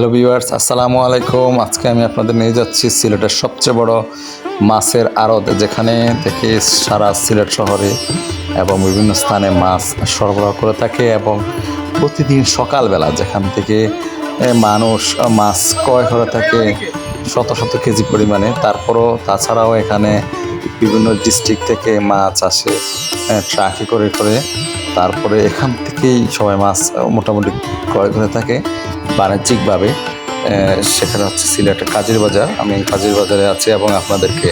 Hello viewers, আসসালামু আলাইকুম। আজকে আমি আপনাদের নিয়ে যাচ্ছি সিলেটের সবচেয়ে বড় মাছের আড়ত, যেখানে থেকে সারা সিলেট শহরে এবং বিভিন্ন স্থানে মাছ সরবরাহ করে থাকে এবং প্রতিদিন সকালবেলা যেখান থেকে মানুষ মাছ ক্রয় করে থাকে শত শত কেজি পরিমাণে। তারপরও তাছাড়াও এখানে বিভিন্ন ডিস্ট্রিক্ট থেকে মাছ আসে ট্রাকে করে করে। তারপরে এখান থেকেই সবাই মাছ মোটামুটি ক্রয় করে থাকে। বাণিজ্যিকভাবে সেখানে হচ্ছে সিলেটের কাজির বাজার। আমি কাজির বাজারে আছি এবং আপনাদেরকে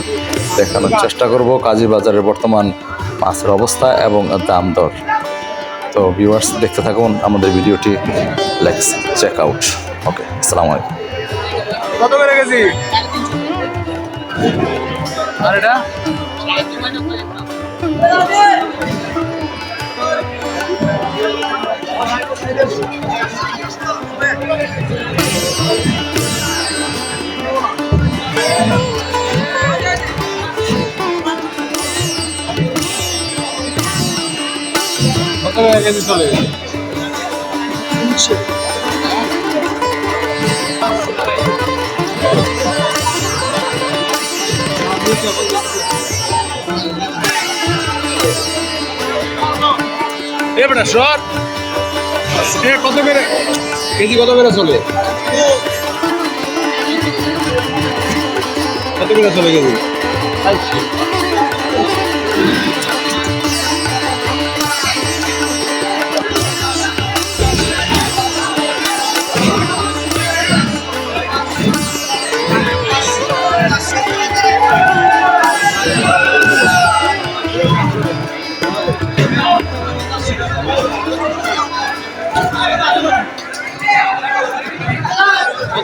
দেখানোর চেষ্টা করব কাজির বাজারের বর্তমান মাছের অবস্থা এবং দাম দর। তো ভিউয়ার্স দেখতে থাকুন আমাদের ভিডিওটি। লেটস চেক আউট ওকে আসসালামু আলাইকুম। কত করে গেছি আর এটা? কত করে কেজি চলে এ বেটা সর কত করে? কেজি কত করে চলে কত করে চলে কেজি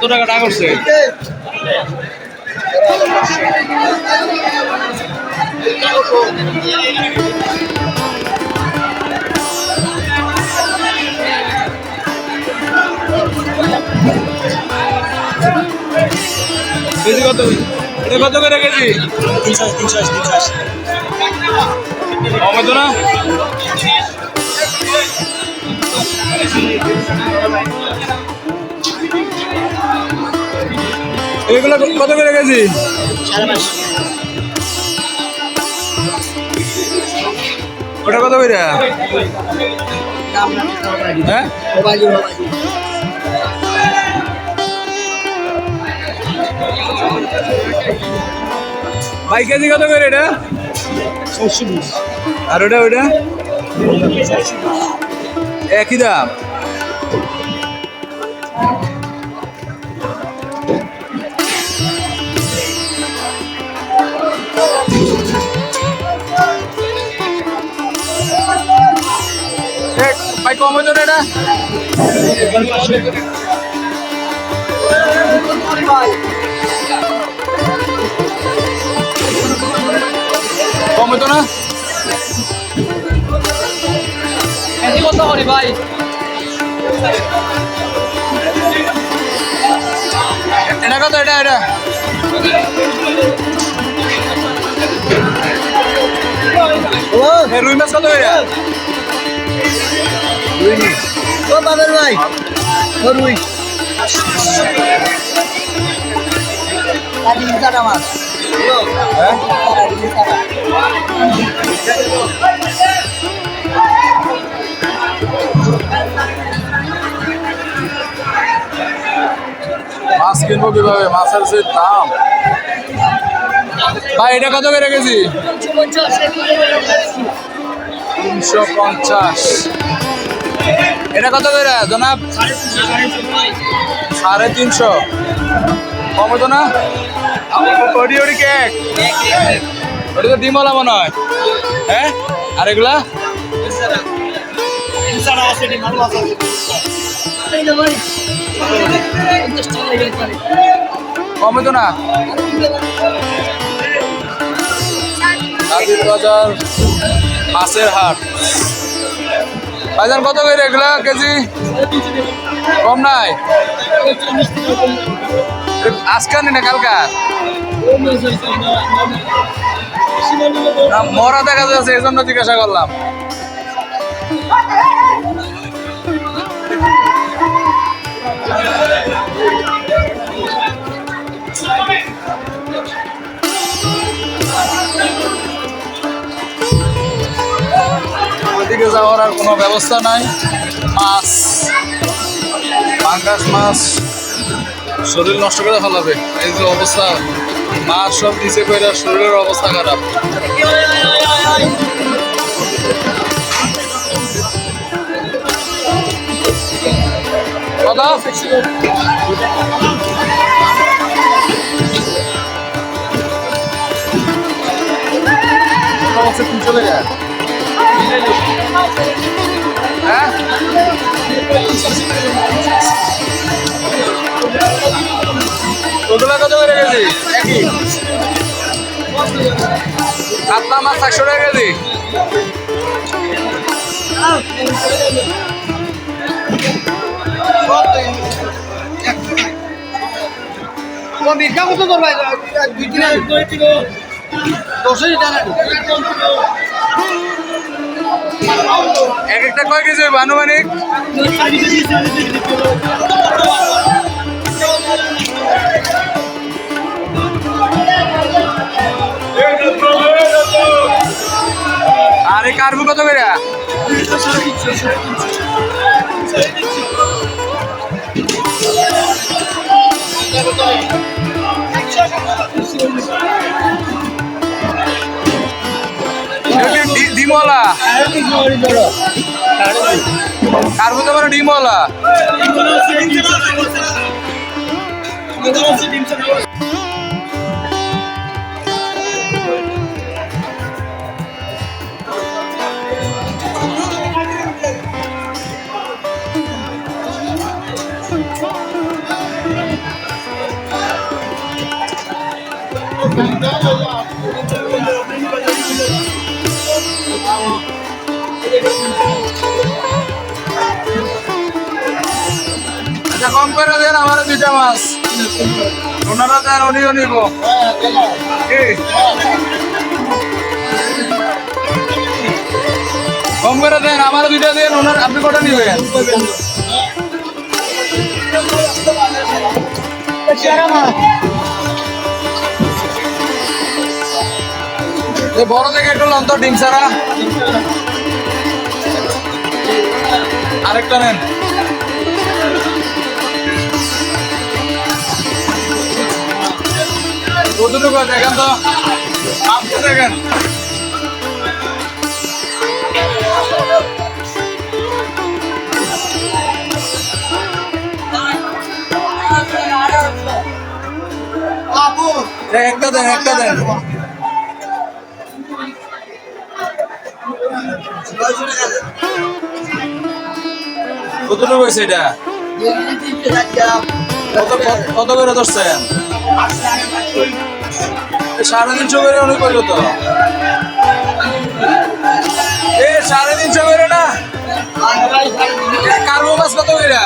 টাকা টাকা করছে? কত? এটা কত করে কেজি? তিনশো তিনশো তিনশো কমে তো না? এগুলো কত করে কেজি? ওটা কত করে? হ্যাঁ? ভাই কেজি কত করে এটা? আর ওটা ওটা? একই দাম। ভাই কম হতো না এটা? কম হতো না? কত করি ভাই। এটা কত এটা এটা? রুই মাছ কত এটা ও বাবার ভাই ও রুই মাছ কিনবো কীভাবে? মাছের যে দাম। ভাই, এটা কত করে কেজি? তিনশো পঞ্চাশ। এটা কত করে জনাব? সাড়ে তিনশো। কম হতো না? ওটি ওটি কেক। ওটি তো ডিমলা মনে হয় হ্যাঁ? আর এগুলা? কম হতো না? কাজির বাজার মাছের হাট। বাজার কত করে এগুলো কেজি? কম নাই? আজকাল না কালকার না, মরা দেখা যাচ্ছে এই জন্য জিজ্ঞাসা করলাম। ওদিকে যাওয়ার আর কোনো ব্যবস্থা নাই। মাছ, পাঙ্গাস মাছ, শরীর নষ্ট করে ফেলাবে। এই যে অবস্থা মাছ সব নিচে করে শরীরের অবস্থা খারাপ। যায়। হ্যাঁ ওগুলা কত করে কেজি? একই। কাতলা মাছ একশো টাকা কেজি? কত তোর ভাই দুই দিন দশই টাকা এক একটা কয় কেজি আনুমানিক? আর কার্বু কত করে? এটা কি ডি- ডিমওয়ালা কার্বু তো মানে ডিমওয়ালা আচ্ছা কম করে দেন আমার দুইটা মাছ। ওনারা দেন উনিও নিব। কম করে দেন, আমার দুইটা দেন, ওনার আপনি কটা নিবেন? বড় থেকে একটু লন্ত ডিম ছাড়া। আরেকটা নেন। কতটুকু দেখেন তো? আপনি দেখেন। একটা দেন একটা দেন। কতটুকু হয়েছে এটা? কত, কত- করে ধরছেন? সাড়ে তিনশো করে অনেক করল তো? এ সাড়ে তিনশো করে না কার্বো মাছ কত করে?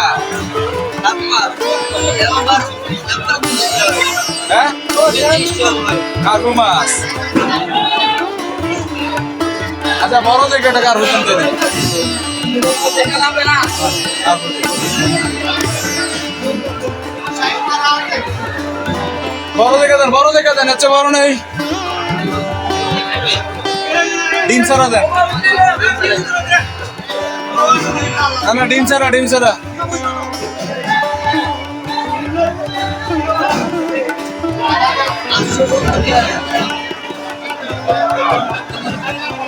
হ্যাঁ? কার্বো মাছ। আচ্ছা বড় দেখে একটা কার্বো কিনতে বড় দেখে দেন বড় দেখে দেন হচ্ছে বড় নেই। ডিম ছাড়া দেন। না না ডিম ছাড়া ডিম ছাড়া।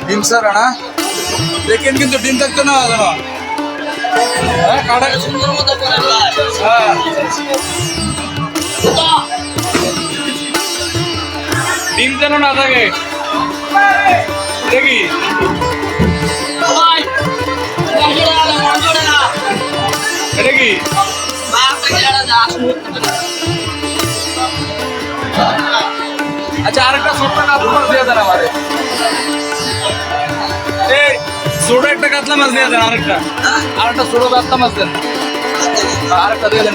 ডিম ছাড়া না? দেখেন কিন্তু ডিম থাকতো না যেন হ্যাঁ কাটা সুন্দর মতো হ্যাঁ। যেন না থাকে। দেখি। এটা কি? আচ্ছা আরেকটা ছোট্ট কাতলা মাছ দিয়ে দেন আমারে। এই, ছোট একটা কাতলা মাছ দিয়ে দেন আরেকটা। আরেকটা ছোট কাতলা মাছ দেন। আরেকটা দিয়ে দেন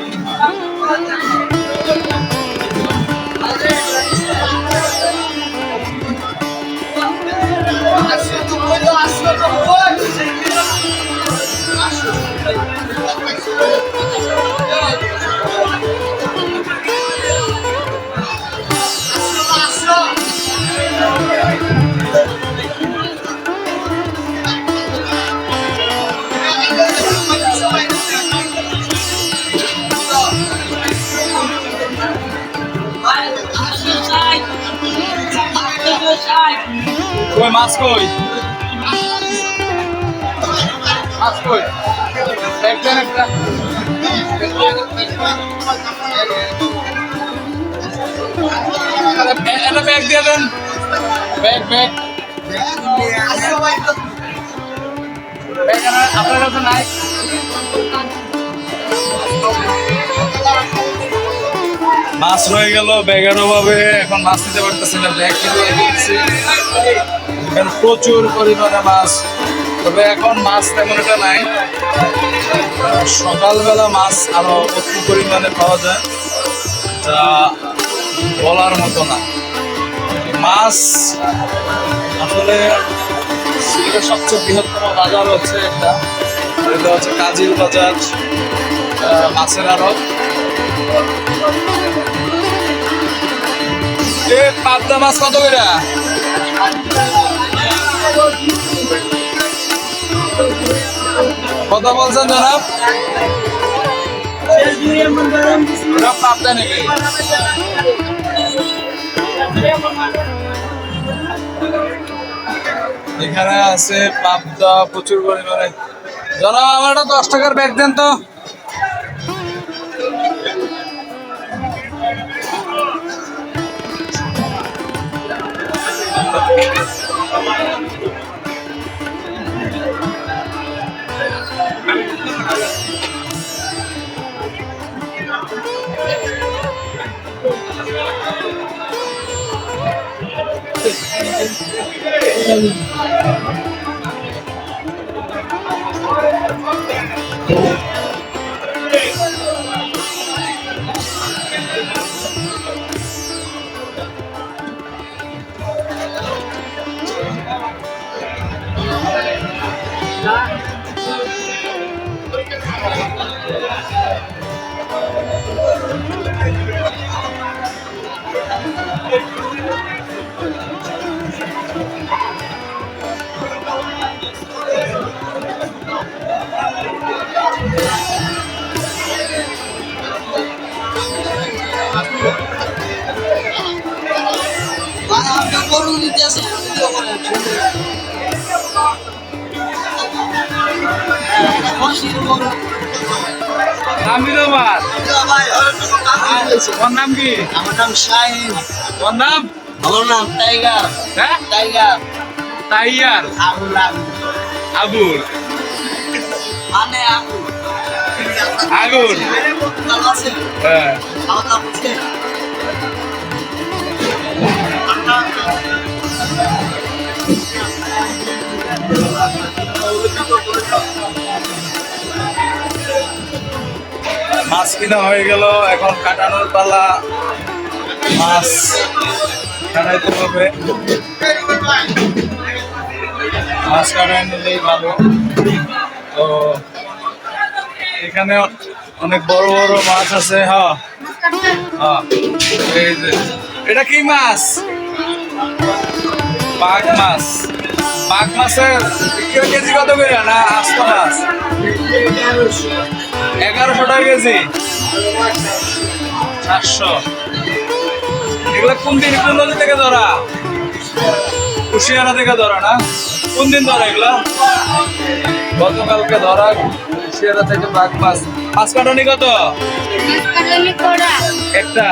আটশো সত্তর কই, মাছ কই? মাছ কই? একজন একটা? এটা ব্যাগ দিয়ে দেন। ব্যাগ ব্যাগ আপনার কাছে নাই। মাছ রয়ে গেল ব্যাগের অভাবে। এখন মাছ নিতে পারতেছি না ব্যাগ কিনে এখানে প্রচুর পরিমাণে মাছ। তবে এখন মাছ তেমন একটা নাই। সকালবেলা মাছ আরও প্রচুর পরিমাণে পাওয়া যায়, যা বলার মতো না। মাছ আসলে সবচেয়ে বৃহত্তম বাজার হচ্ছে একটা এটা হচ্ছে কাজির বাজার মাছের আড়ত। পাবদা মাছ কত করে? কত বলছেন জনাব? এখানে আছে পাবদা প্রচুর পরিমাণে। জনাব, আমার একটা দশ টাকার ব্যাগ দেন তো। গরু নাম কি তোমার? তোমার নাম কি? আমার নাম শাহিন। তোমার নাম? আমার নাম টাইগার। হ্যাঁ? টাইগার। তাইয়ার আবুল। আবুল। মানে আবুল। আগুন হ্যাঁ। মাছ কিনা হয়ে গেল, এখন কাটানোর পালা। মাছ কাটাইতে হবে। মাছ কাটাই নিলেই ভালো। তো এখানে অনেক বড় বড় মাছ আছে হ্যাঁ। হ্যাঁ এটা কি মাছ? পাক মাছ। পাক মাছের কেজি কত করে? না, আস্ত মাছ। এগারোশো টাকা কেজি। এগুলো কোন দিন কোন নদী থেকে ধরা? কুশিয়ারা থেকে ধরা না? কোন দিন ধরা এগুলো? গতকালকে ধরা কুশিয়ারা থেকে বাঘ মাছ। কাটানি কত? একটা।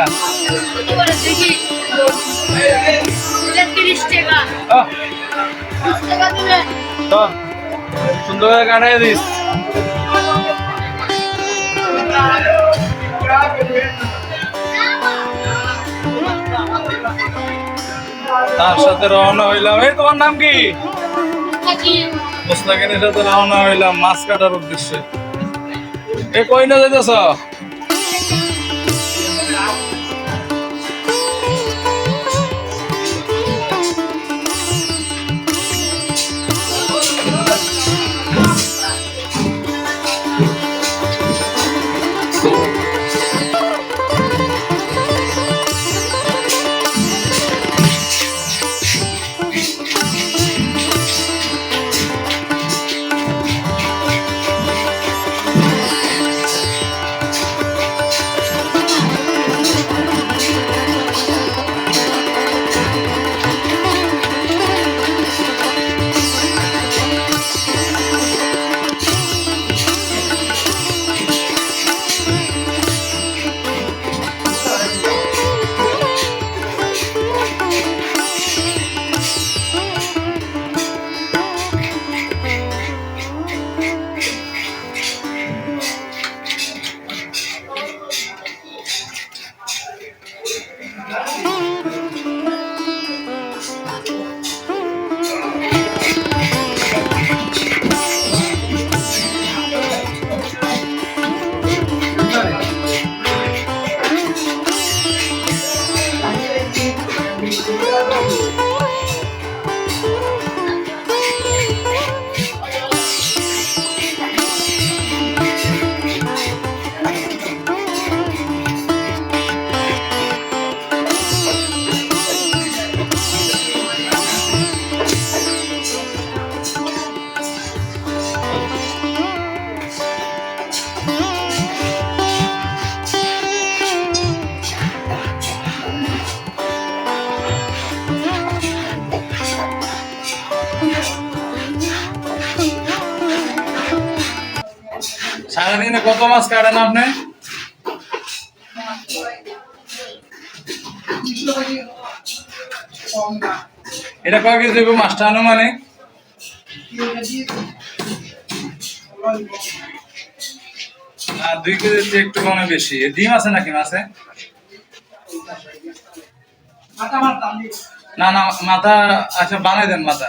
সুন্দর করে কাটাই দিস। তার সাথে রওনা হইলাম। এই তোমার নাম কি? থাকি মোস্তাকিনের সাথে রওনা হইলাম মাছ কাটার উদ্দেশ্যে। এ কই না যাইতেছ? সারাদিনে কত মাছ কাটেন আপনি? এটা কয় কেজি মাছটা আনুমানিক? আর দুই চেয়ে একটু কমে বেশি। ডিম আছে নাকি মাছে? না না, মাথা আচ্ছা বানাই দেন মাথা।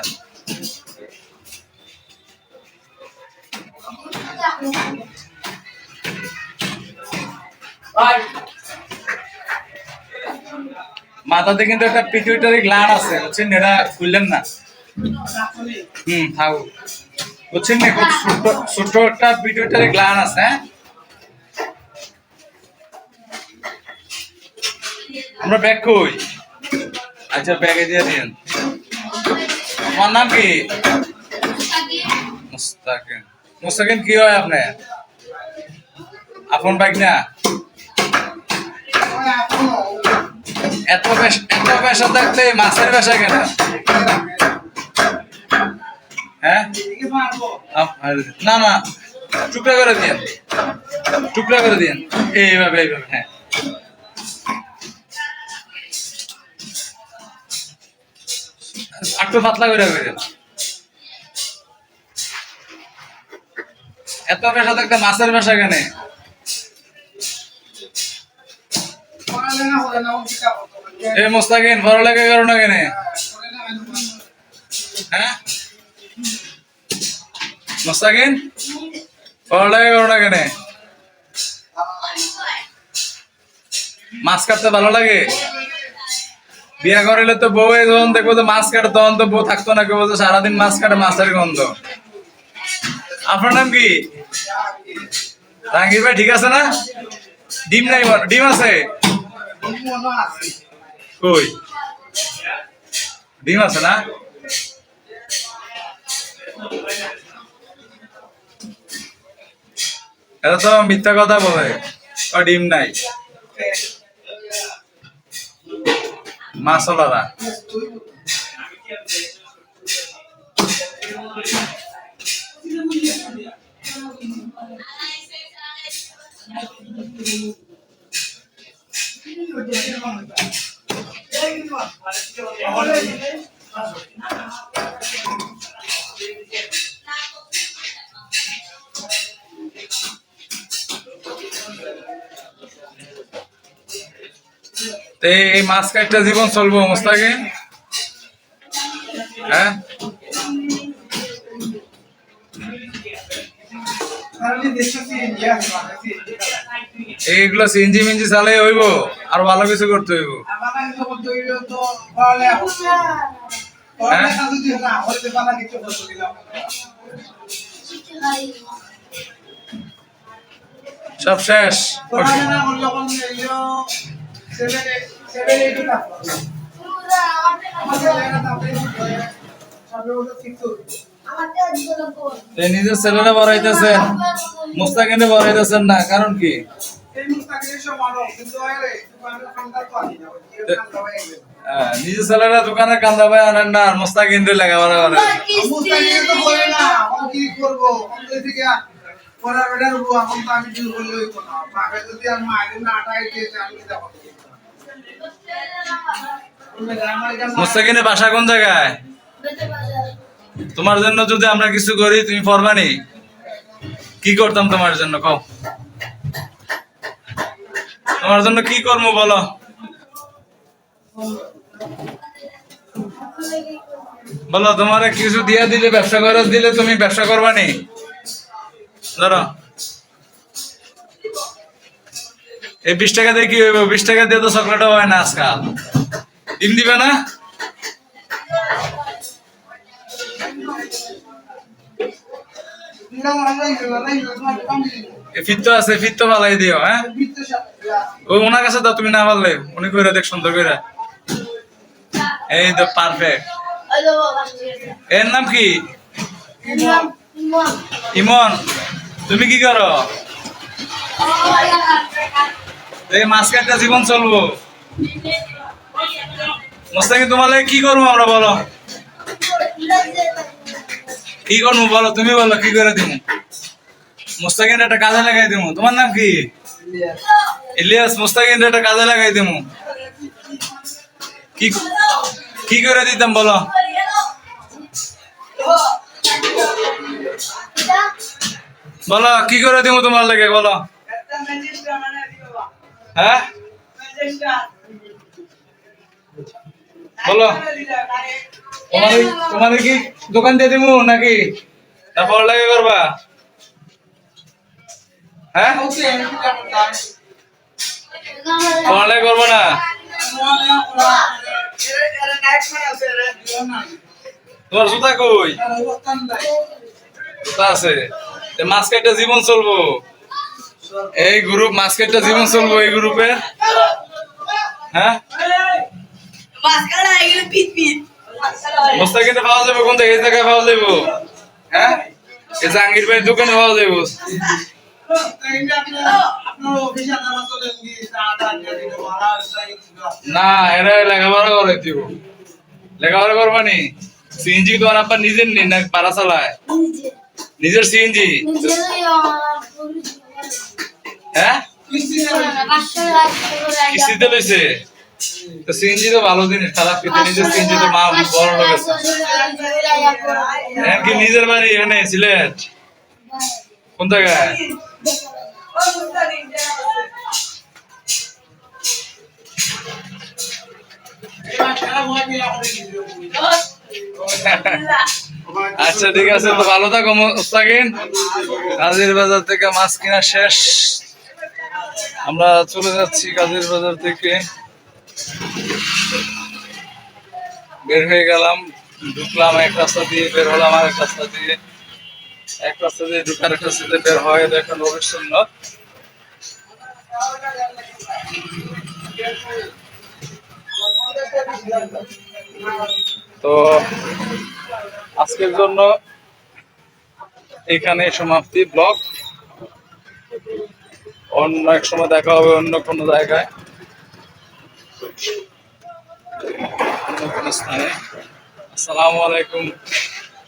মাথাতে কিন্তু একটা পিটুইটারি গ্ল্যান্ড আছে, বুঝছেন? এটা খুললেন না। হুম, থাক। বুঝছেন না? খুব ছোট্ট ছোট্ট একটা পিটুইটারি গ্ল্যান্ড আছে হ্যাঁ? আমরা ব্যাগ কই আচ্ছা ব্যাগে দিয়ে দিন আমার নাম কি? মুস্তাকিন মুস্তাকিন কি হয় আপনার আপন বাইক না এত এত পেশা থাকতে মাছের পেশা কেন? হ্যাঁ? না না, টুকরা করে দিন টুকরা করে দিন এইভাবে এইভাবে হ্যাঁ। একটু পাতলা করে করে এত পেশা থাকতে মাছের পেশা কেন? এ মোস্তাকিন লাগে করো না কেন? হ্যাঁ? মোস্তাকিন লাগে করো না কেন? মাছ কাটতে ভালো লাগে? বিয়া করিলে তো বউ যখন দেখব যে মাছ কাটে, তখন তো বউ থাকতো না কেউ সারাদিন মাছ কাটে, মাছের গন্ধ। আপনার নাম কি? রাঙ্গির ভাই ঠিক আছে না? ডিম নাই ডিম আছে? কই? ডিম আছে না? এটা তো মিথ্যা কথা বলে। ও ডিম নাই। মাছলারা তো এই মাছ কাটটা জীবন চলবো মোস্তাকে? হ্যাঁ? এইগুলো সিঞ্জি মিঞ্জি চালে হইব? আর ভালো কিছু করতে হইব। সব শেষ। নিজের ছেলেরা বড়াইতেছেন মুস্তাকিনে বড়াইতেছেন না কারণ কি? নিজের ছেলেরা দোকানে কান্দা ভাই আনেন না আর মুস্তাকিন মুস্তাকিনের বাসা কোন জায়গায়? তোমার জন্য যদি আমরা কিছু করি তুমি পরবানি কি করতাম তোমার জন্য? কও। তোমার জন্য কি করব বলো বলো তোমার কিছু দিয়ে দিলে ব্যবসা করে দিলে তুমি ব্যবসা করবানি ধরো এই বিশ টাকা দিয়ে কি হইব বিশ টাকা দিয়ে তো চকলেটও হয় না আজকাল ডিম দিবে না এই ফিত তো আছে ফিত তো ভালাই দিও হ্যাঁ ওই ওনার কাছে দাও, তুমি না পারলে। উনি কইরা দেখ, সুন্দর কইরা। এই তো পারফেক্ট এর নাম কি? ইমন। তুমি কি করো? এই মাছ কাটটা জীবন চলবো। মোস্তাকি তোমার কি করব আমরা, বলো? কি করব, বলো? তুমি বলো, কি করে দিব মোস্তাকিন একটা কাজে লাগাই দিব তোমার নাম কি? ইলিয়াস মোস্তাকিন একটা কাজে লাগাই দিব কি কি করে দিতাম বলো? বলো, কি করে দিব তোমার লাগে, বলো? হ্যাঁ? বলো। তোমার কি দোকান দিয়ে দিব নাকি? না পড়ালেখা করবা? হ্যাঁ? পড়ালেখা করব না? তোমার জুতা কই? জুতা আছে। মাছ জীবন চলবো। এই গ্রুপ মাছ কাটটা জীবন চলবো এই গ্রুপে হ্যাঁ? মোস্তাকিনে পাওয়া যাবে কোন জায়গায় জায়গায় পাওয়া যাব। হ্যাঁ? এই জাহাঙ্গীর ভাই দোকানে পাওয়া যাব। না, এরা লেখাপড়া করে দিব লেখাপড়া করবানি সিএনজি তোমার আব্বা নিজের নি না পাড়া চালায়? নিজের হ্যাঁ? সিএনজি তো ভালো জিনিস খারাপ নিজের তো মা এখন নিজের বাড়ি এখানে কোন জায়গায়? আচ্ছা ঠিক আছে, তো ভালো থাকো মুস্তাকিন। কাজীর বাজার থেকে মাছ কিনা শেষ। আমরা চলে যাচ্ছি কাজীর বাজার থেকে। বের হয়ে গেলাম, ঢুকলাম এক রাস্তা দিয়ে, বের হলাম আরেক রাস্তা দিয়ে। এক রাস্তা দিয়ে ঢুকার এক রাস্তা দিয়ে বের হয়, দেখেন রবির সুন্নত তো আজকের জন্য এখানে সমাপ্তি ব্লগ। অন্য এক সময় দেখা হবে অন্য কোনো জায়গায়। অন্য কোনো স্থানে। আসসালামু আলাইকুম।